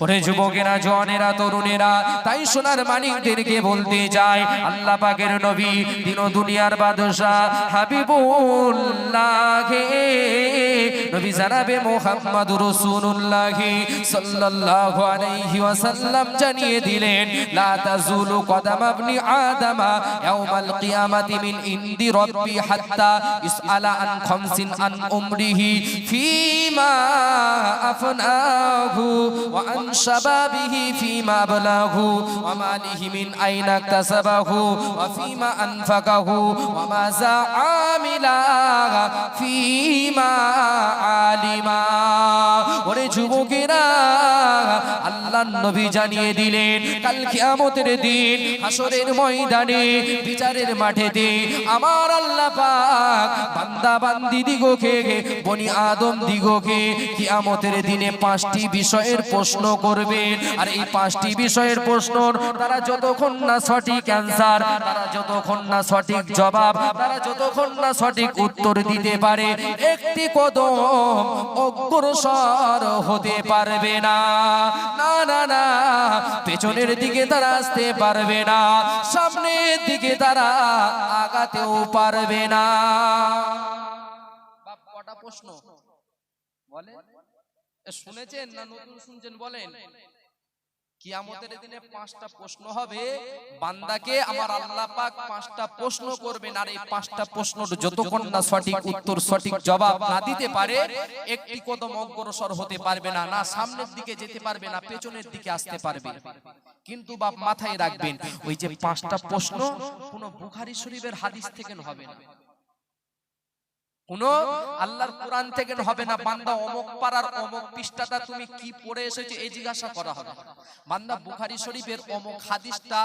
ওরে যুবকেরা জনেরা তরুণেরা তাই সোনার মানিকদেরকে বলতে যায় আল্লাহ পাকের নবী দিন দুনিয়ার বাদশাহ হাবিবুল্লাহ। নবী জানাবে মোহাম্মদ রাসূলুল্লাহ সাল্লাল্লাহু আলাইহি ওয়াসাল্লাম জানিয়ে দিলেন লা তাজুলু কদাম ইবনি আদামা ইয়াউমাল কিয়ামাতি মিন ইনদি রাব্বি হাত্তা ইসআলা আন খামসিন আন উমরিহি ফিমা আফনাহু ওয়া আন বালাহু ওয়া মালিহি মিন আইনা ইকতাসাবাহু ওয়া ফিমা আনফাকাহু ওয়া মাযা আমিলা ফিমা আলিমা ওরে আল্লাহর নবী জানিয়ে দিলেন, কাল কিয়ামতের দিন হাসরের ময়দানে, বিচারের মাঠেতে আমার আল্লাহ পাক বান্দা বান্দি দিগকে, বনি আদম দিগকে কিয়ামতের দিনে পাঁচটি বিষয়ের প্রশ্ন করবেন আর এই পাঁচটি বিষয়ের প্রশ্ন, তারা যতক্ষণ না সঠিক অ্যান্সার তারা যতক্ষণ না সঠিক জবাব, তারা যতক্ষণ না সঠিক উত্তর দিতে পারে, একটি কদম অগ্রসর হতে পারবে না। না না না, পেছনের দিকে তারা আসতে পারবে না, সামনের দিকে তারা আগাতেও পারবে না। কটা প্রশ্ন? বলে শুনেছেন না নতুন শুনছেন বলেন? কিয়ামতের দিনে পাঁচটা প্রশ্ন হবে বান্দাকে আমার আল্লাহ পাক পাঁচটা প্রশ্ন করবেন আর এই পাঁচটা প্রশ্নর যতক্ষণ না সঠিক উত্তর সঠিক জবাব না দিতে পারে একটি কদম অগ্রসর হতে পারবে না না সামনের দিকে যেতে পারবে না পেছনের দিকে আসতে পারবে। কিন্তু বাপ মাথায় রাখবেন ওই যে পাঁচটা প্রশ্ন কোনো বুখারী শরীফের হাদিস থেকে হবে না। কোন আল্লাহর কোরআন থেকে হবে না, বান্দা অমুক পাড়ার অমুক পৃষ্ঠাটা তুমি কি পড়ে এসেছ এই জিজ্ঞাসা করা হবে। বান্দা বুখারী শরীফের অমুক হাদিসটা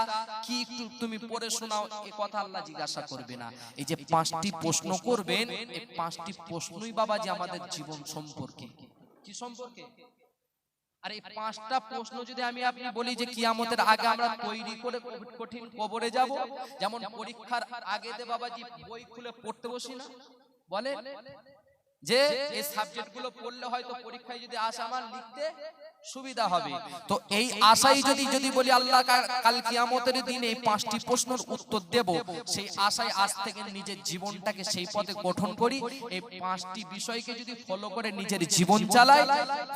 কি তুমি পড়ে শোনাও কথা আল্লাহ জিজ্ঞাসা করবে না। এই যে পাঁচটি প্রশ্ন করবেন এই পাঁচটি প্রশ্নই বাবা যে আমাদের জীবন সম্পর্কে। কি সম্পর্কে? আর এই পাঁচটা প্রশ্ন যদি আমি আপনি বলি যে কিয়ামতের আগে আমরা তৈরি করে কঠিন কবরে যাব, যেমন পরীক্ষার আগে বাবাজি বই খুলে পড়তে বসি না? বলে যে এই সাবজেক্টগুলো পড়লে হয়তো পরীক্ষায় যদি আসে আমার লিখতে সুবিধা হবে। তো এই আশাই যদি যদি বলি আল্লাহ কাল কিয়ামতের দিন এই পাঁচটি প্রশ্নের উত্তর দেব। সেই আশায় আজ থেকে নিজের জীবনটাকে সেই পথে গঠন করি এই পাঁচটি বিষয়কে যদি ফলো করে নিজের জীবন চালাই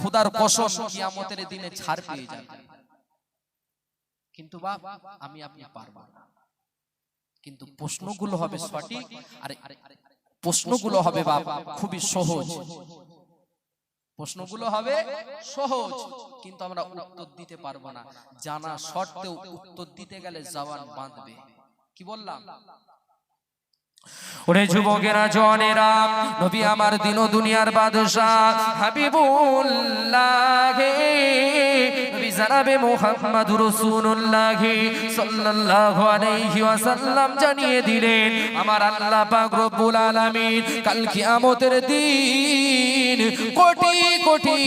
খোদার কসম কিয়ামতের দিনে ছাড় পেয়ে যাবে। কিন্তু বাপ আমি আপনি পারব না। কিন্তু প্রশ্নগুলো হবে সঠিক আর প্রশ্নগুলো হবে বাপ, খুবই সহজ। প্রশ্নগুলো হবে সহজ, কিন্তু আমরা উত্তর দিতে পারব না। জানা সত্ত্বেও উত্তর দিতে গেলে জবান বাঁধবে। কি বললাম? ওরে যুবকেরা জনেরা নবী আমার দিন দুনিয়ার বাদশাহ, হাবিবুল্লাহ, নবী জানাবে মোহাম্মদ রাসূলুল্লাহ সাল্লাল্লাহু আলাইহি ওয়াসাল্লাম জানিয়ে দিলেন, আমার আল্লাহ পাক রব্বুল আলামিন কাল কিয়ামতের দিন কোটি কোটি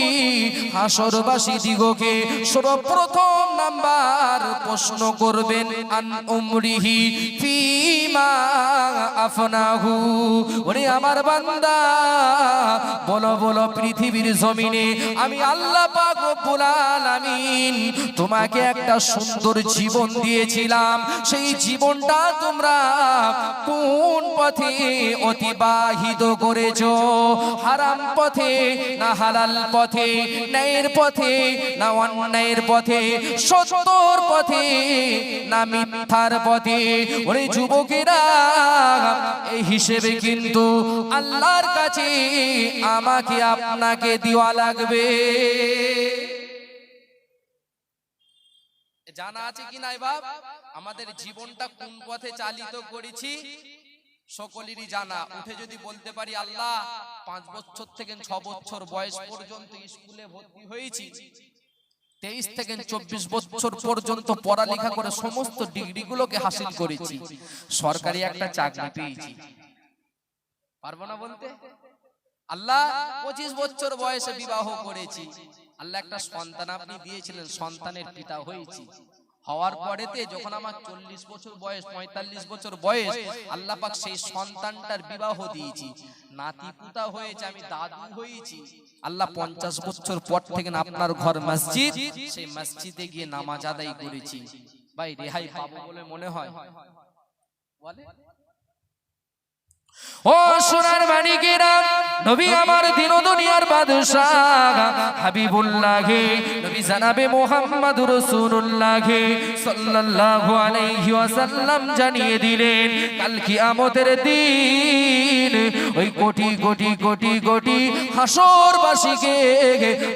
হাসরবাসী দিগকে সর্বপ্রথম নাম্বার প্রশ্ন করবেন, আন উমরিহি ফিমা আফনাহু। ওরে আমার বান্দা। বলো বলো, পৃথিবীর জমিনে আমি আল্লাহ পাক রব্বুল আলামিন তোমাকে একটা সুন্দর জীবন দিয়েছিলাম। সেই জীবনটা তোমরা কোন পথে অতিবাহিত করেছ? হারাম পথে না হালাল পথে, ন্যায়ের পথে না অন্যায়ের পথে, সত্যর পথে না মিথ্যার পথে? ওরে যুবকেরা এই হিসেবে কিন্তু আল্লাহর কাছে আমাকে আপনাকে দেওয়া লাগবে। জানা আছে কি নাই বাপ? আমাদের জীবনটা কোন পথে চালিত করেছি? সকলেরই জানা। উঠে যদি বলতে পারি, আল্লাহ, পাঁচ বছর থেকে ছ বছর বয়স পর্যন্ত স্কুলে ভর্তি হয়েছি। তেইশ থেকে চব্বিশ বছর পর্যন্ত পড়ালেখা করে সমস্ত ডিগ্রি গুলোকে হাসিল করেছি। সরকারি একটা চাকরি পেয়েছি। পারব না বলতে? আল্লাহ পঁচিশ বছর বয়সে বিবাহ করেছি। আল্লাহ একটা সন্তান আপনি দিয়েছিলেন সন্তানের পিতা হয়েছি। হওয়ার পরেতে যখন আমার চল্লিশ বছর বয়স, পঁয়তাল্লিশ বছর বয়স আল্লাহ পাক সেই সন্তানটার বিবাহ দিয়েছি। নাতি পুতা হয়েছে, আমি দাদু হয়েছি। আল্লাহ পঞ্চাশ বছর পর থেকে আপনার ঘর মসজিদ, সেই মসজিদে গিয়ে নামাজ আদায় করেছি। ভাই, রেহাই পাবো বলে মনে হয়? বলে? ও সোনার মানিকেরা, নবী আমার দিন দুনিয়ার বাদশাহ। হাবিবুল্লাহ, নবী জানাবে মোহাম্মদ রাসূলুল্লাহ সাল্লাল্লাহু আলাইহি ওয়াসাল্লাম জানিয়ে দিলেন, কাল কিয়ামতের দিন ওই কোটি কোটি কোটি কোটি হাসরবাসীকে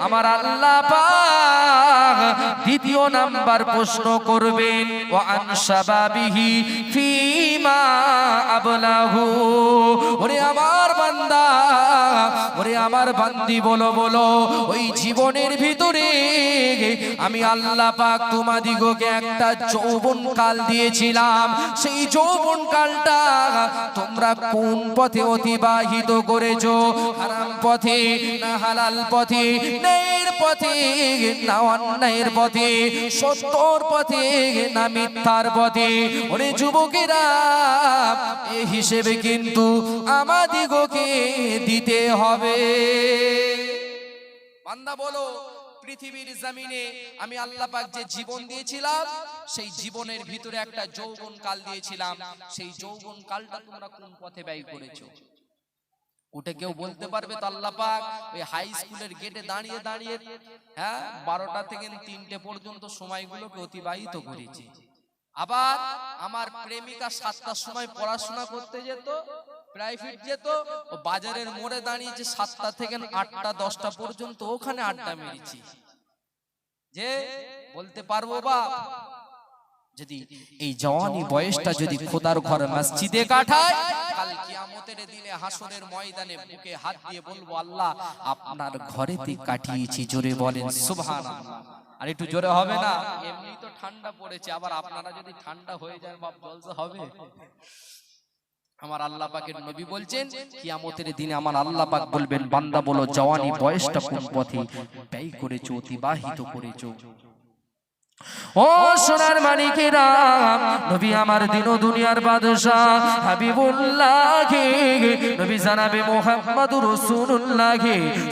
আমার আল্লাহ পাক দ্বিতীয় নাম্বার প্রশ্ন করবেন ও আন শাবাবিহি আবলাহু। ওরে আমার বান্দা, ওরে আমার বান্দি বলো বলো, ওই জীবনের ভিতরে আমি আল্লাহ পাক তোমাদিগকে একটা যৌবন কাল দিয়েছিলাম। সেই যৌবন কালটা তোমরা কোন পথে অতিবাহিত করেছ? হারাম পথে না হালাল পথে? ন্যায়ের পথে না অন্যায়ের পথে? সত্যর পথে না মিথ্যার পথে? ওরে যুবকেরা এ হিসেবে কিন্তু আমাদিগকে দিতে হবে। বান্দা বলো, পৃথিবীর জমিনে আমি আল্লাহ পাক যে জীবন দিয়েছিলাম, সেই জীবনের ভিতরে একটা যৌবন কাল দিয়েছিলাম। সেই যৌবন কালটা তোমরা কোন পথে ব্যয় করেছ? উঠে কেউ বলতে পারবে তো আল্লাহ পাক, ওই হাই স্কুলের গেটে দাঁড়িয়ে দাঁড়িয়ে হ্যাঁ বারোটা থেকে তিনটে পর্যন্ত সময়গুলোকে অতিবাহিত করেছি। আবার আমার প্রেমিকা সাতটার সময় পড়াশোনা করতে যেত প্রাইভেট যেত, ও বাজারের মোড়ে দাঁড়িয়েছে সাতটা থেকে আটটা, দশটা পর্যন্ত ওখানে আড্ডা মেরেছি। যে বলতে পারব বা যদি এই জওয়ানি বয়সটা যদি খোদার ঘর মসজিদে কাটায় কাল কিয়ামতের দিনে হাসরের ময়দানে বুকে হাত দিয়ে বলব আল্লাহ আপনার ঘরেতে কাটিয়েছি জোরে বলেন সুবহানাল্লাহ। আর একটু জোরে হবে না? এমনি তো ঠান্ডা পড়েছে আবার আপনারা যদি ঠান্ডা হয়ে যায় বাপ জলসা হবে। আমার আল্লাহ পাকের নবী বলছেন কিয়ামতের দিনে আমার আল্লাহ পাক বলবেন বান্দা বলো জওয়ানি বয়সটা কোন পথে ব্যয় করেছ অতিবাহিত করেছ। ও সোনার মানিকেরা নবী আমার দিন দুনিয়ার বাদশাহ, হাবিবুল্লাহ, নবী জানাবে মুহাম্মদুর রাসূলুল্লাহ,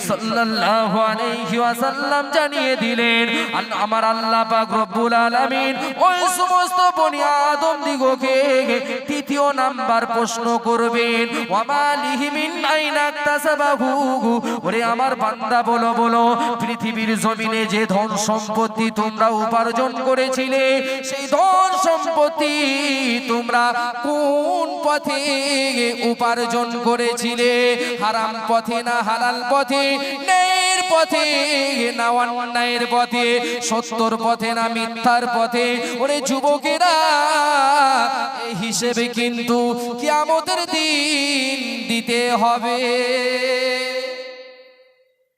সাল্লাল্লাহু আলাইহি ওয়াসাল্লাম জানিয়ে দিলেন আমার আল্লাহ পাক রব্বুল আলামিন ওই সমস্ত বনি আদম দিগকে তৃতীয় নাম্বার প্রশ্ন করবেন ওয়ামালিহি মিন আইনা তাসাবাহু ওরে আমার বান্দা বলো বলো, পৃথিবীর জমিনে যে ধন সম্পত্তি তোমরা উপার্জন করেছিলে, সেই ধন সম্পত্তি তোমরা কোন পথে উপার্জন করেছিলে? হারাম পথে না হালাল পথে? ন্যায়ের পথে না অন্যায়ের পথে? সত্যর পথে না মিথ্যার পথে? ওরে যুবকেরা হিসেবে কিন্তু কিয়ামতের দিন দিতে হবে।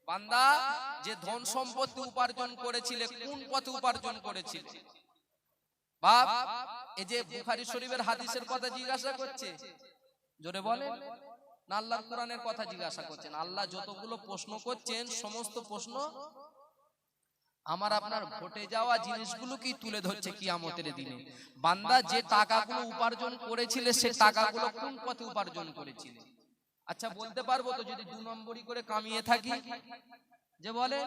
বান্দা যে ধন সম্পত্তি উপার্জন করেছিলে কোন পথে উপার্জন করেছিলে? বাপ এই যে বুখারী শরীফের হাদিসের কথা জিজ্ঞাসা করছে? জোরে বলেন। না আল্লাহর কোরআনের কথা জিজ্ঞাসা করছেন। আল্লাহ যতগুলো প্রশ্ন করছেন সমস্ত প্রশ্ন আমার আপনার ঘটে যাওয়া জিনিসগুলোকেই তুলে ধরছে কিয়ামতের দিনে। বান্দা যে টাকাগুলো উপার্জন করেছিলে সে টাকাগুলো কোন পথে উপার্জন করেছিলে? আচ্ছা বলতে পারব তো যদি দু নম্বরই করে কামিয়ে থাকি? যে বলে,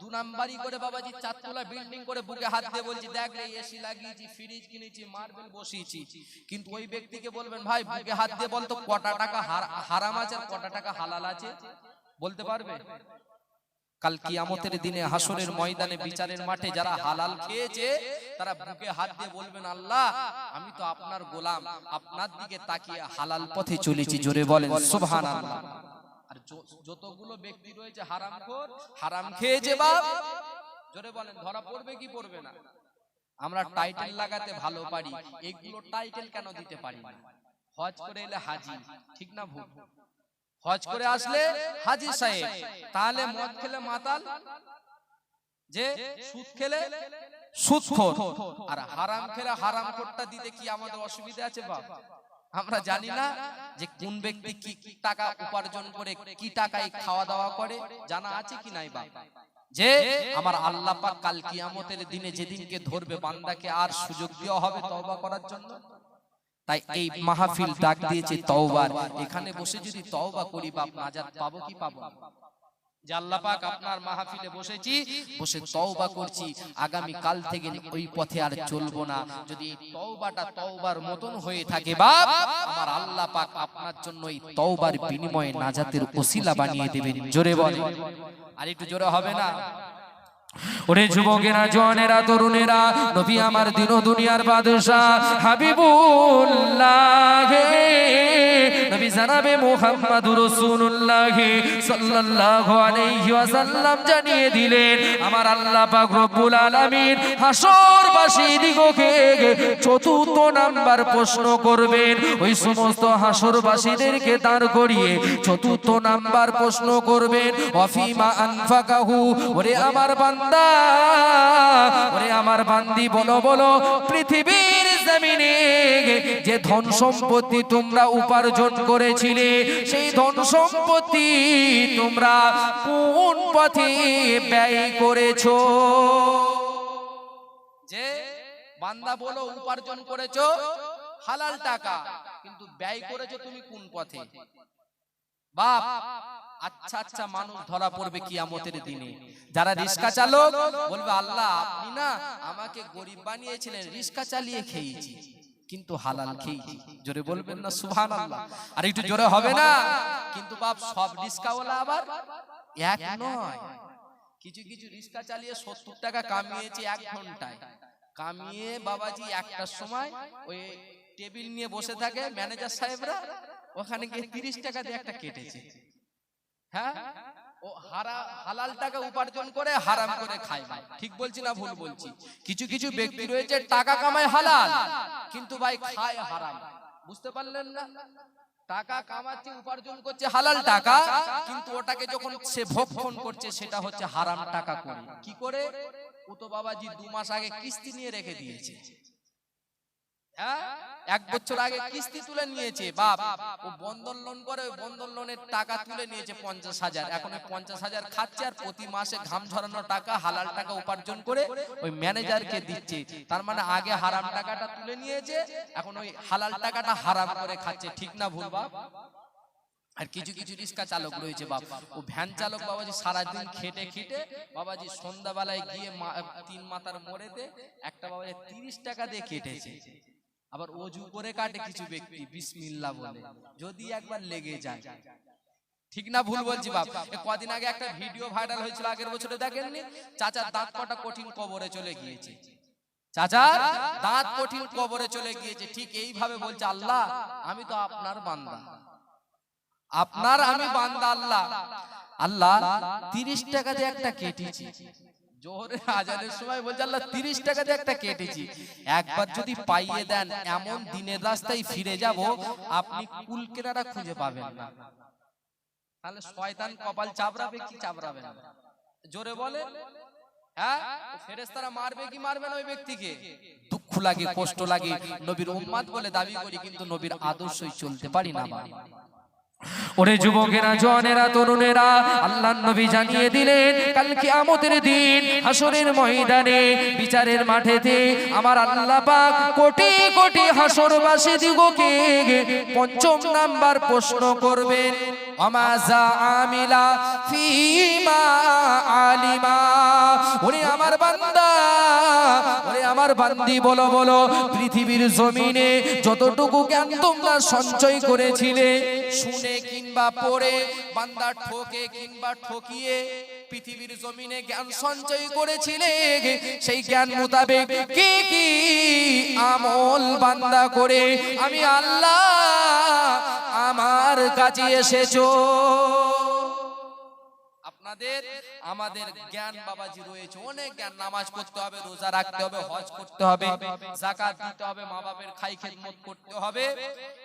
দু নাম্বারই করে বাবাজি চারতলা বিল্ডিং করে বুকে হাত দিয়ে বলছি, দেখ রে, এসি লাগিয়েছি ফ্রিজ কিনেছি মার্বেল বসিয়েছি। কিন্তু ওই ব্যক্তিকে বলবেন, ভাই, বুকে হাত দিয়ে বলতো কটা টাকা হারাম আছে আর কটা টাকা হালাল আছে? বলতে পারবে? কাল কিয়ামতের দিনে হাসরের ময়দানে, বিচারের মাঠে যারা হালাল খেয়েছে, তারা বুকে হাত দিয়ে বলবেন, আল্লাহ, আমি তো আপনার গোলাম। আপনার দিকে তাকিয়ে হালাল পথে চলেছি। জোরে বলেন, সুবহানাল্লাহ। আর যতগুলো ব্যক্তি রয়েছে হারামখোর হারাম খেয়েছে বাপ জোরে বলেন ধরা পড়বে কি পড়বে না। আমরা টাইটেল লাগাতে ভালো পারি। এগুলো টাইটেল কেন দিতে পারি না? হজ করে এলে হাজি ঠিক না ভুল? হজ করে আসলে হাজি সাহেব তাহলে মদ খেলে মাতাল যে সুদ খেলে সুদখোর আর হারাম খেলে হারাম খোরটা দিতে কি আমাদের অসুবিধা আছে বাপ? আমরা জানি না যে কোন ব্যক্তি কি টাকা উপার্জন করে কি টাকায় খাওয়া দাওয়া করে জানা আছে কি নাই বাপ যে আমার আল্লাহ পাক কাল কিয়ামতের দিনে যেদিনকে ধরবে বান্দাকে আর সুযোগ দেওয়া হবে তওবা করার জন্য। তাই এই মাহফিল ডাক দিয়েছে তওবার। এখানে বসে যদি তওবা করি বাপ নাজাত পাবো কি পাবো না? যে আপনার মাহফিলে বসেছি, বসে তওবা করছি। আগামী কাল থেকে ওই পথে আর চলবো না। যদি তওবাটা তওবার মতন হয়ে থাকে বাপ, আমার আল্লাহ পাক আপনার জন্য এই তওবার বিনিময়ে নাজাতের ওসিলা বানিয়ে দেবেন। জোরে বলে। আর একটু জোরে হবে না? ওরে যুবকেরা জওয়ানেরা তরুণেরা, নবী আমার দিন দুনিয়ার বাদশাহ, হাবিবুল্লাহ নবী জানাবে মুহাম্মাদুর রাসূলুল্লাহ। সাল্লাল্লাহু আলাইহি ওয়াসাল্লাম জানিয়ে দিলেন, আমার আল্লাহ পাক রব্বুল আলামিন হাসরবাসী দিগকে চতুর্থ নাম্বার প্রশ্ন করবেন। ওই সমস্ত হাসরবাসীদেরকে দাঁড় করিয়ে চতুর্থ নাম্বার প্রশ্ন করবেন, অফিমা আনফাকাহু ওরে আমার বান্দা ওরে আমার বান্দি বলো বলো, পৃথিবীর জমিনে যে ধন সম্পত্তি তোমরা উপার্জন করেছিলে, সেই ধন সম্পত্তি তোমরা কোন পথে ব্যয় করেছ? যে বান্দা বলো, উপার্জন করেছ, হালাল টাকা, কিন্তু ব্যয় করেছ তুমি কোন পথে? বাপ আচ্ছা আচ্ছা মানুষ ধরা পড়বে কি কিয়ামতের দিনে। যারা রিস্কা চালক, বলবে, আল্লাহ, আপনি না আমাকে গরিব বানিয়েছিলেন রিস্কা চালিয়ে খেয়েছি। কিন্তু হালাল খেয়েছি জোরে বলবেন না সুহান আল্লাহ আর একটু জোরে হবে না? কিন্তু বাপ সব রিস্কাওয়ালা আবার এক নয়। কিছু কিছু রিস্কা চালিয়ে সত্তর টাকা কামিয়েছে এক ঘন্টায়। কামিয়ে বাবাজি একটার সময় ওই টেবিল নিয়ে বসে থাকে ম্যানেজার সাহেবরা ওখানে গিয়ে তিরিশ টাকা দিয়ে একটা কেটেছে। হ্যাঁ? হালাল টাকা উপার্জন করে হারাম করে খায় ভাই। ঠিক বলছি না ভুল বলছি? কিছু কিছু ব্যক্তি রয়েছে, টাকা কামায় হালাল, কিন্তু ভাই খায় হারাম। বুঝতে পারলেন না? টাকা কামাচ্ছে, উপার্জন করছে, হালাল টাকা, কিন্তু ওটাকে যখন সে ভক্ষণ করছে, সেটা হচ্ছে হারাম টাকা করে। কি করে? ও তো বাবাজি দু মাস আগে কিস্তি নিয়ে রেখে দিয়েছে। হ্যাঁ? এক বছর আগে কিস্তি তুলে নিয়েছে, বাপ। ও বন্ধন লোন করে, ওই বন্ধন লোনের টাকা তুলে নিয়েছে পঞ্চাশ হাজার। এখন ওই পঞ্চাশ হাজার খাচ্ছে আর প্রতি মাসে ঘাম ঝরানো টাকা, হালাল টাকা উপার্জন করে ওই ম্যানেজারকে দিচ্ছে। তার মানে আগে হারাম টাকাটা তুলে নিয়েছে, এখন ওই হালাল টাকাটা হারাম করে খাচ্ছে। ঠিক না ভুল, বাপ? আর কিছু কিছু রিক্সা চালক রয়েছে, বাপ। ও ভ্যান চালক বাবাজি সারাদিন খেটে খেটে, বাবাজি সন্ধ্যাবেলায় গিয়ে তিন মাথার মোড়েতে একটা বাবাজি তিরিশ টাকা দিয়ে কেটেছে। আবার অজু করে কাটে কিছু ব্যক্তি বিসমিল্লাহ বলে। যদি একবার লেগে যায়। ঠিক না ভুল বলছি বাপ। কদিন আগে একটা ভিডিও ভাইরাল হয়েছিল আগের বছরে দেখেননি? চাচার দাঁত কটা কঠিন কবরে চলে গিয়েছে। চাচার দাঁত কঠিন কবরে চলে গিয়েছে। ঠিক এইভাবে বলছে আল্লাহ আমি তো আপনার বান্দা। আপনার আমি বান্দা আল্লাহ। আল্লাহ তিরিশ টাকা দিয়ে একটা কেটেছি। জোহরে আজানের সময় বলছে আল্লাহ তিরিশ টাকা দিয়ে একটা কেটেছি। একবার যদি পাইয়ে দেন এমন দিনের রাস্তায় ফিরে যাব আপনি কুল কেনারা খুঁজে পাবেন না। তাহলে শয়তান কপাল চাবড়াবে কি চাবড়াবে না? জোরে বলে হ্যাঁ? ফেরেস্তারা মারবে কি মারবে না ওই ব্যক্তিকে? দুঃখ লাগে কষ্ট লাগে। নবীর উম্মাদ বলে দাবি করি কিন্তু নবীর আদর্শই চলতে পারি না। ওরে যুবকেরা জওয়ানেরা তরুণেরা আল্লাহ নবী জানিয়ে দিলেন কালকে কিয়ামতের দিন হাসরের ময়দানে, বিচারের মাঠেতে আমার আল্লাহ পাক কোটি কোটি হাসরবাসী দিগকে পঞ্চম নাম্বার প্রশ্ন করবেন আমাজা আমিলা ফিমা আলিমা? ওরে আমার বান্দা আমার বান্দি বলো বলো, পৃথিবীর জমিনে যতটুকু জ্ঞান তোমরা সঞ্চয় করেছিলে, শুনে কিংবা পড়ে, বান্দা ঠকে কিংবা ঠকিয়ে পৃথিবীর জমিনে জ্ঞান সঞ্চয় করেছিলে, সেই জ্ঞান মোতাবেক কি কি আমল বান্দা করে? আমি আল্লাহ আমার কাছে এসেছ। আপনাদের আমাদের জ্ঞান বাবাজি রয়েছে। অনেক জ্ঞান নামাজ পড়তে হবে রোজা রাখতে হবে হজ করতে হবে জাকাত দিতে হবে মা বাপের খাই খেদমত করতে হবে।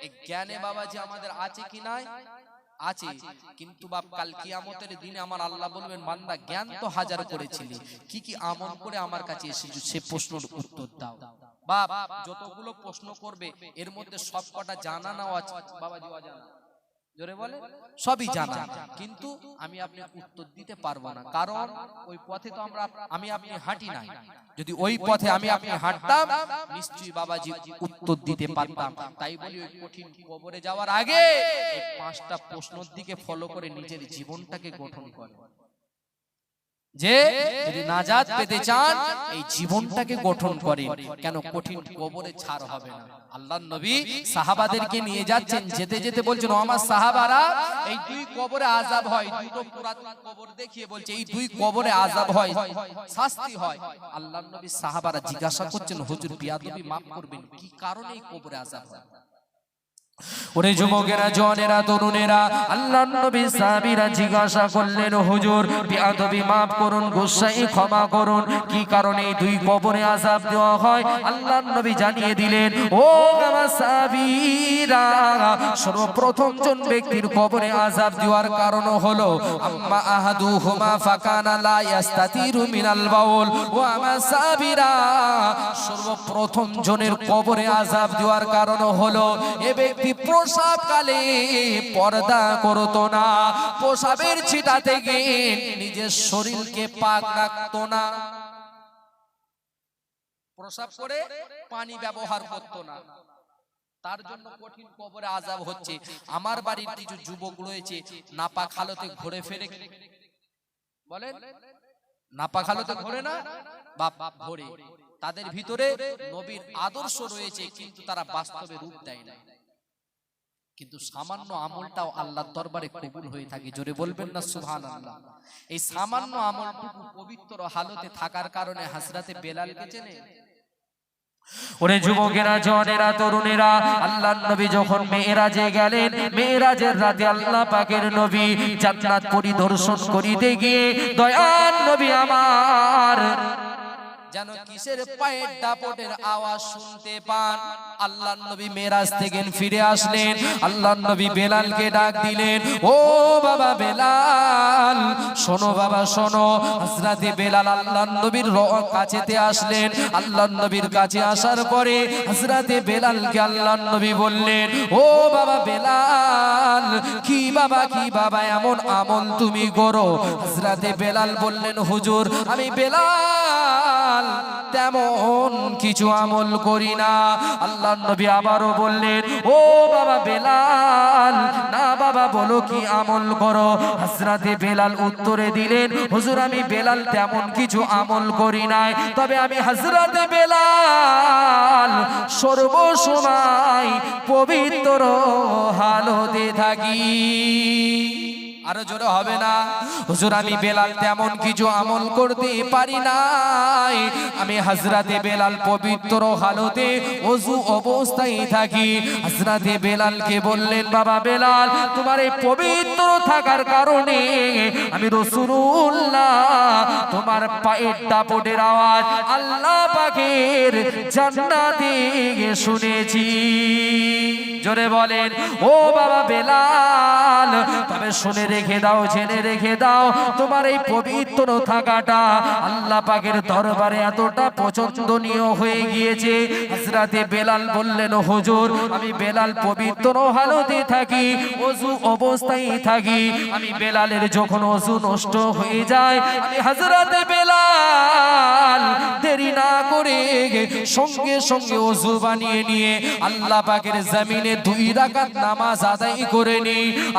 এই জ্ঞানে বাবাজি আমাদের আছে কি নাই? আছে। কিন্তু বাপ কাল কিয়ামতের দিনে আমার আল্লাহ বলবেন বান্দা জ্ঞান তো হাজার করেছিলি। কি কি আমল করে আমার কাছে এসেছ সে প্রশ্নের উত্তর দাও। বাপ যতগুলো প্রশ্ন করবে এর মধ্যে সব কটা জানা নাও আছে। বাবাজি অজানা জোরে বলে সবই জানা। কিন্তু আমি আপনি উত্তর দিতে পারব না। কারণ ওই পথে তো আমরা আমি আপনি হাঁটি নাই। যদি ওই পথে আমি আপনি হাঁটতাম নিশ্চয়ই বাবাজি উত্তর দিতে পারতাম। তাই বলি ওই কঠিন কবরে যাওয়ার আগে এই পাঁচটা প্রশ্নর দিকে ফলো করে নিজের জীবনটাকে গঠন করে যে যদি নাজাত পেতে চান, এই জীবনটাকে গঠন করেন, কেন কঠিন কবরে ছাড় হবে না। আল্লাহ নবী সাহাবাদেরকে নিয়ে যাচ্ছেন, যেতে যেতে বলছেন আমার সাহাবারা, এই দুই কবরে আজাব হয়। দুটো পুরাতন কবর দেখিয়ে বলছে, এই দুই কবরে আজাব হয়, শাস্তি হয়। আল্লাহ নবী সাহাবারা জিজ্ঞাসা করছেন, হুজুর, বিয়াদবি মাফ করবেন, কি কারণে এই কবরে আজাব হয়? ওরে যুবকেরা জনেরা তরুণেরা আল্লাহ নবী সাহাবীরা জিজ্ঞাসা করলেন, হুজুর, বিআদবি maaf করুন গোসাই ক্ষমা করুন, কি কারণে দুই কবরে আযাব দেওয়া হয়? আল্লাহ নবী জানিয়ে দিলেন, ও আমার সাহাবীরা, সর্বপ্রথম জন ব্যক্তির কবরে আযাব দেওয়ার কারণ হলো, আম্মা আহাদুহুমা ফাকানা লা ইয়াস্তাতিরু মিনাল বাউল। ও আমার সাহাবীরা, সর্বপ্রথম জনের কবরে আযাব দেওয়ার কারণ হলো, এ ব্যক্তি প্রসাব কালে পর্দা করতো না। প্রসাবের ছিটা থেকে নিজের শরীরকে পাক রাখতো না। প্রসাব করে পানি ব্যবহার করতো না। তার জন্য কঠিন কবরে আজাব হচ্ছে। আমার বাড়ির কিছু যুবক রয়েছে নাপা খালতে ঘুরে ফেরে। বলেন নাপা খালতে ঘোরে না, বাপ বাপ ঘোরে। তাদের ভিতরে নবীর আদর্শ রয়েছে, কিন্তু তারা বাস্তবে রূপ দেয় না কিন্তু সামান্য আমলটাও আল্লাহর দরবারে কবুল হয়ে থাকে জোরে বলবেন না সুবহান আল্লাহ এই সামান্য আমলটুকু পবিত্র হালতে থাকার কারণে হাজরাতে বেলালকে চেনে? ওরে যুবকেরা জনেরা তরুণেরা আল্লাহ নবী যখন মেয়েরাজে গেলেন মেয়েরাজের রাতে আল্লাহ পাকের নবী জান্নাত পরিদর্শন করিতে গিয়ে দয়ান নবী আমার যেন কিসের পায়ের দাপটের আওয়াজ শুনতে পান। আল্লাহ নবী মেরাজ থেকে ফিরে আসলেন। আল্লাহ নবী বেলালকে ডাক দিলেন, ও বাবা বেলাল, শোনো বাবা, শোনো। হযরতে বেলাল আল্লাহ নবীর কাছেতে আসলেন। আল্লাহ নবীর কাছে আসার পরে হযরতে বেলালকে আল্লাহ নবী বললেন, ও বাবা বেলাল, কি বাবা কি বাবা, এমন আমল তুমি করো? হযরতে বেলাল বললেন, হুজুর, আমি বেলাল তেমন কিছু আমল করি না। আল্লাহ নবী আবারও বললেন, ও বাবা বেলাল, না বাবা বলো কি আমল করো? হযরতে বেলাল উত্তরে দিলেন, হুজুর, আমি বেলাল তেমন কিছু আমল করি নাই। তবে আমি হযরতে বেলাল সর্বসময় পবিত্র হালতে থাকি। আরও জোরে হবে না। হুজুর, আমি বেলাল তেমন কিছু আমল করতে পারি নাই। আমি হাজরাতে বেলাল পবিত্র হালতে অজু অবস্থায় থাকি। হাজরাতে বেলালকে বললেন, বাবা বেলাল, তোমার এই পবিত্র থাকার কারণে আমি রসুল্লাহ তোমার পায়ের দাপটের আওয়াজ আল্লাহ পাকের জান্নাতে শুনেছি। জোরে বলেন, ও বাবা বেলাল, তবে শুনে রেখে দাও, জেনে রেখে দাও, তোমার এই পবিত্র থাকাটা আল্লাহ পাকের দরবারে এতটা পছন্দনীয় হয়ে গিয়েছে। হযরতে বেলাল বললেন হুজুর, আমি বেলাল পবিত্র হালতে থাকি, অজু অবস্থায় থাকি। আমি বেলালের যখন অজু নষ্ট হয়ে যায়, আমি হযরতে বেলাল দেরি না করে সঙ্গে সঙ্গে অজু বানিয়ে নিয়ে আল্লাহ পাকের জমিনে দুই রাকাত নামাজ আদায় করে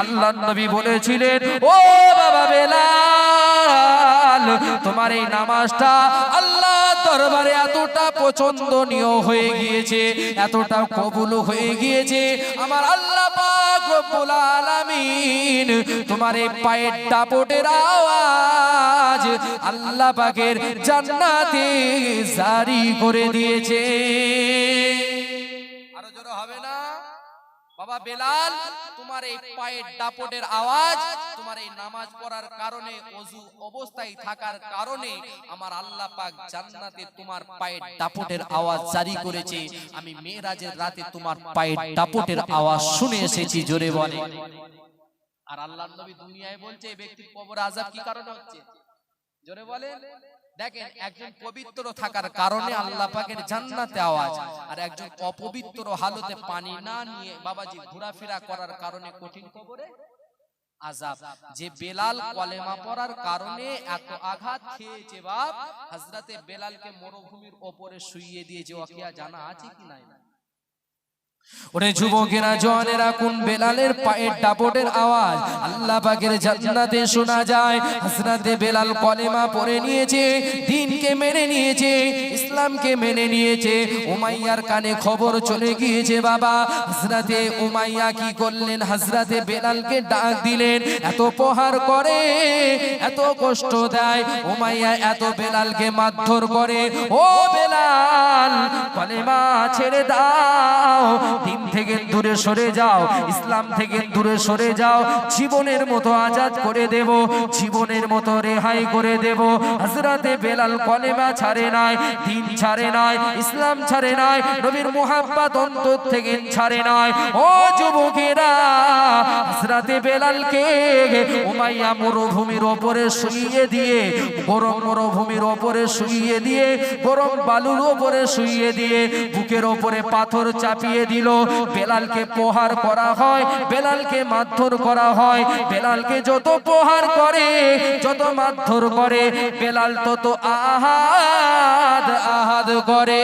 আল্লাহ নবী বলেছিলেন, ও বাবা বেলাল, তোমার এই নামাজটা আল্লাহ দরবারে এতটা পছন্দনীয় হয়ে গিয়েছে, এতটা কবুল হয়ে গিয়েছে। আমার আল্লাহ পাক রব্বুল আলামিন তোমার এই পায়ের দাপটের আওয়াজ আল্লাহ পাকের জান্নাতে জারি করে দিয়েছে। বাবা বেলাল, তোমার এই পায়ের দাপটের আওয়াজ, তোমার এই নামাজ পড়ার কারণে, অজু অবস্থায় থাকার কারণে আমার আল্লাহ পাক জান্নাতে তোমার পায়ের দাপটের আওয়াজ জারি করেছে। আমি মেয়েরাজের রাতে তোমার পায়ের দাপটের আওয়াজ শুনে এসেছি, জোরে বলে। আর আল্লাহ নবী দুনিয়ায় বলছে, এই ব্যক্তির কবর আজাব কি কারণে হচ্ছে? জোরে বলে দেখেন একজন পবিত্র থাকার কারণে আল্লাহ পাকের জান্নাতে আওয়াজ আর একজন অপবিত্র হালতে পানি না নিয়ে বাবাজি ঘোরাফেরা করার কারণে কঠিন কবরে আজাব যে বেলাল কলেমা পড়ার কারণে এত আঘাত খেয়েছে বাপ। হযরতে বেলালকে মরুভূমির ওপরে শুইয়ে দিয়ে যে অকিয়া জানা আছে কি নাই? ওরে যুবকেরা, জওয়ানেরা কোন বেলালের পায়ের টাপটের আওয়াজ। আল্লাহ পাকের জান্নাতে শোনা যায় হযরতে বেলাল কলেমা পড়ে নিয়েছে, দিনকে মেনে নিয়েছে, ইসলামকে মেনে নিয়েছে। উমাইয়ার কানে খবর চলে গিয়েছে, বাবা। হযরতে উমাইয়া কি করলেন? হযরতে বেলালকে ডাক দিলেন, এত প্রহার করে, এত কষ্ট দেয়, উমাইয়া এত বেলালকে মারধর করে। ও বেলাল, কলেমা ছেড়ে দাও দিন থেকে দূরে সরে যাও, ইসলাম থেকে দূরে সরে যাও, জীবনের মতো আজাদ করে দেব, জীবনের মতো রেহাই করে দেব। হযরতে বেলাল কলেমা ছাড়ে নাই, দিন ছাড়ে নাই, ইসলাম ছাড়ে নাই, নবীর মুহাব্বত অন্তর থেকে ছাড়ে নাই। ও যুবকেরা, হযরতে বেলালকে উমাইয়া মরুভূমির ওপরে শুইয়ে দিয়ে, গরম মরুভূমির ওপরে শুইয়ে দিয়ে, গরম বালুর ওপরে শুইয়ে দিয়ে, বুকের ওপরে পাথর চাপিয়ে দিল। বেলালকে প্রহার করা হয়, বেলালকে মারধর করা হয়। বেলালকে যত প্রহার করে, যত মারধর করে, বেলাল তত আহাদ আহাদ করে।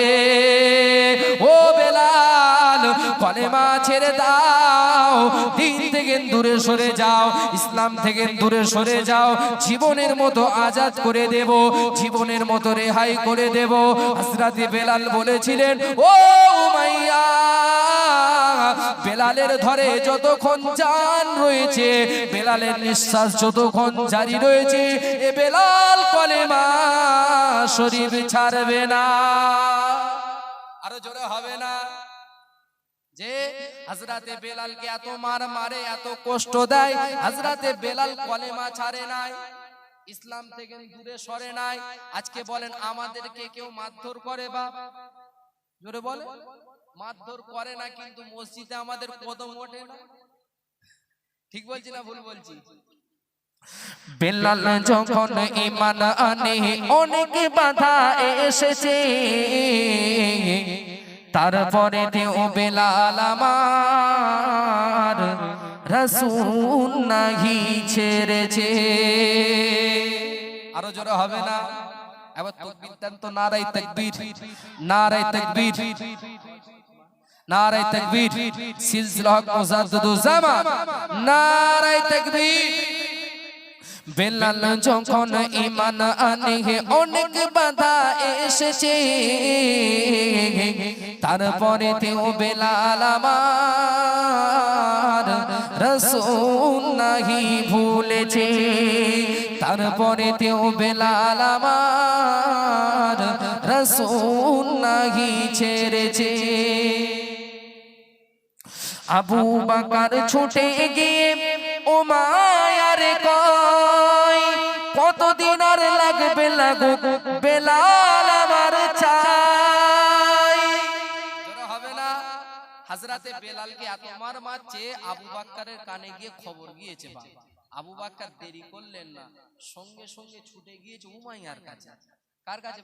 ও বেলাল, কলেমা ছেড়ে দাও, দিন থেকে দূরে সরে যাও, ইসলাম থেকে দূরে সরে যাও, জীবনের মতো আজাদ করে দেব, জীবনের মতো রেহাই করে দেব। হযরতে বেলাল বলেছিলেন, ও উমাইয়া বেলালের ধরে যতক্ষণ জান রয়েছে, বেলালের নিঃশ্বাস যতক্ষণ জারি রয়েছে, এ বেলাল কলেমা শরীফ ছাড়বে না। আরও জোরে হবে না? আমাদেরকে কেউ মারধর করে বা? জোরে বলে মারধর করে না কিন্তু মসজিদে আমাদের কদম ওঠে না। ঠিক বলছি না ভুল বলছি? বেলাল যখন ইমান আনে অনেক বাধা এসেছে। তারপরে দেও বেলাল আমার রসুন নাহি ছেড়েছে। আরও জোরে হবে না? এবার তো নারাই তাকবীর নারাই তাকবীর। নারাই তাকবীর, সিলসিলা হক মুজাদ্দিদুজ জামান নারাই তাকবীর। বেলাল যখন ইমান আনে অনেক বাধা এসেছে, তারপরে তেও বেলাল আমার রসুন নাহি ভুলেছে, তারপরে তেও বেলাল আমার রসুন নাহি ছেড়েছে। আবু বাকার ছুটে গিয়ে ও মায়ার কয় কতদিন আর লাগবে লাগুক? বেলাল আমার চাই হবে না। হযরতে বেলালকে এত মার মারছে আবু বাক্কারের কানে গিয়ে খবর গিয়েছে আবু বাক্কার দেরি করলেন না। সঙ্গে সঙ্গে ছুটে গিয়েছে উমাইয়ার কাছে। কার কাছে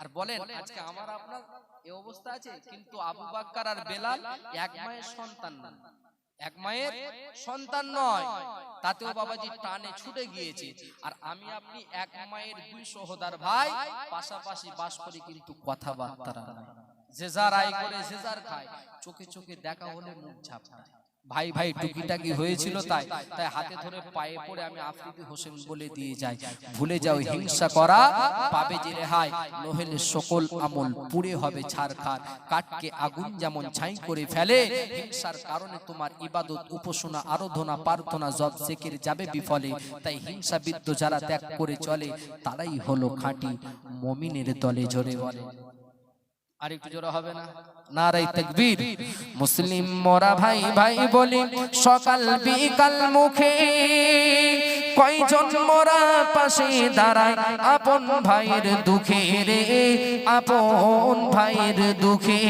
আর বলেন আজকে আমার আপনার এই অবস্থা আছে কিন্তু আবু বাক্কার আর বেলাল এক মায়ের সন্তান না এক মায়ের সন্তান নয় তাতেও বাবাজি টানে ছুটে গিয়েছে। আর আমি আপনি এক মায়ের দুই সহোদর ভাই পাশাপাশি বাস করি কিন্তু কথাবার্তা যে যার আয় করে যে যার খায়। চোখে চোখে দেখা হলে মুখ ঝাপটায়। ভাই ভাই টুকিটাকি হয়েছিল তাই। তাই। হাতে ধরে পায়ে পড়ে আমি আফ্রিদি হোসেন বলে দিয়ে যাই। ভুলে যাও হিংসা করা পাবে যে রেহাই নহেলে সকল আমল পুড়ে হবে ছারখার কাটকে আগুন যেমন ছাই করে ফেলে হিংসার কারণে তোমার ইবাদত উপাসনা আরাধনা প্রার্থনা জব জেকের যাবে বিফলে। তাই হিংসা বিদ্য যারা ত্যাগ করে চলে তারাই হলো খাঁটি মমিনের দলে জোরে বলে। আর একটু জোরে হবে না? নারাই তাকবীর। মুসলিম মোরা ভাই ভাই বলি সকাল বিকাল মুখে কয়জন মোরা পাশে দাঁড়ায়? আপন ভাইয়ের দুঃখে রে আপন ভাইয়ের দুঃখে।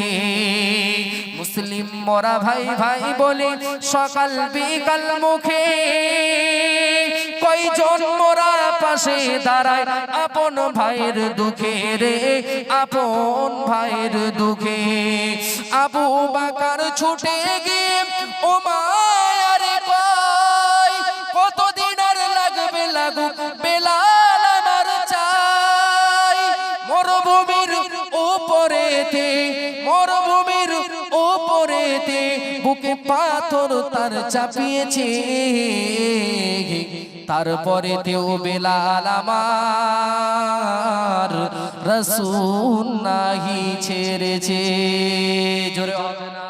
মুসলিম মোরা ভাই ভাই বলে সকাল বিকাল মুখে কয়জন মোরা পাশে দাঁড়ায় আপন ভাইয়ের দুঃখে রে, আপন ভাইয়ের দুঃখে। আবু বাকার ছুটে গিয়ে, ও মায়ারে কয় কতদিন আর লাগবে লাগুক? বেলাল আমার চাই। মরুভূমির উপরেতে মরুভূমির উপরেতে বুকে পাথর তার চাপিয়েছে। তারপরে তেও বেলাল আমার রসুন নাহি ছেড়েছে। জোরে হবে না?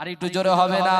আর একটু জোরে হবে না?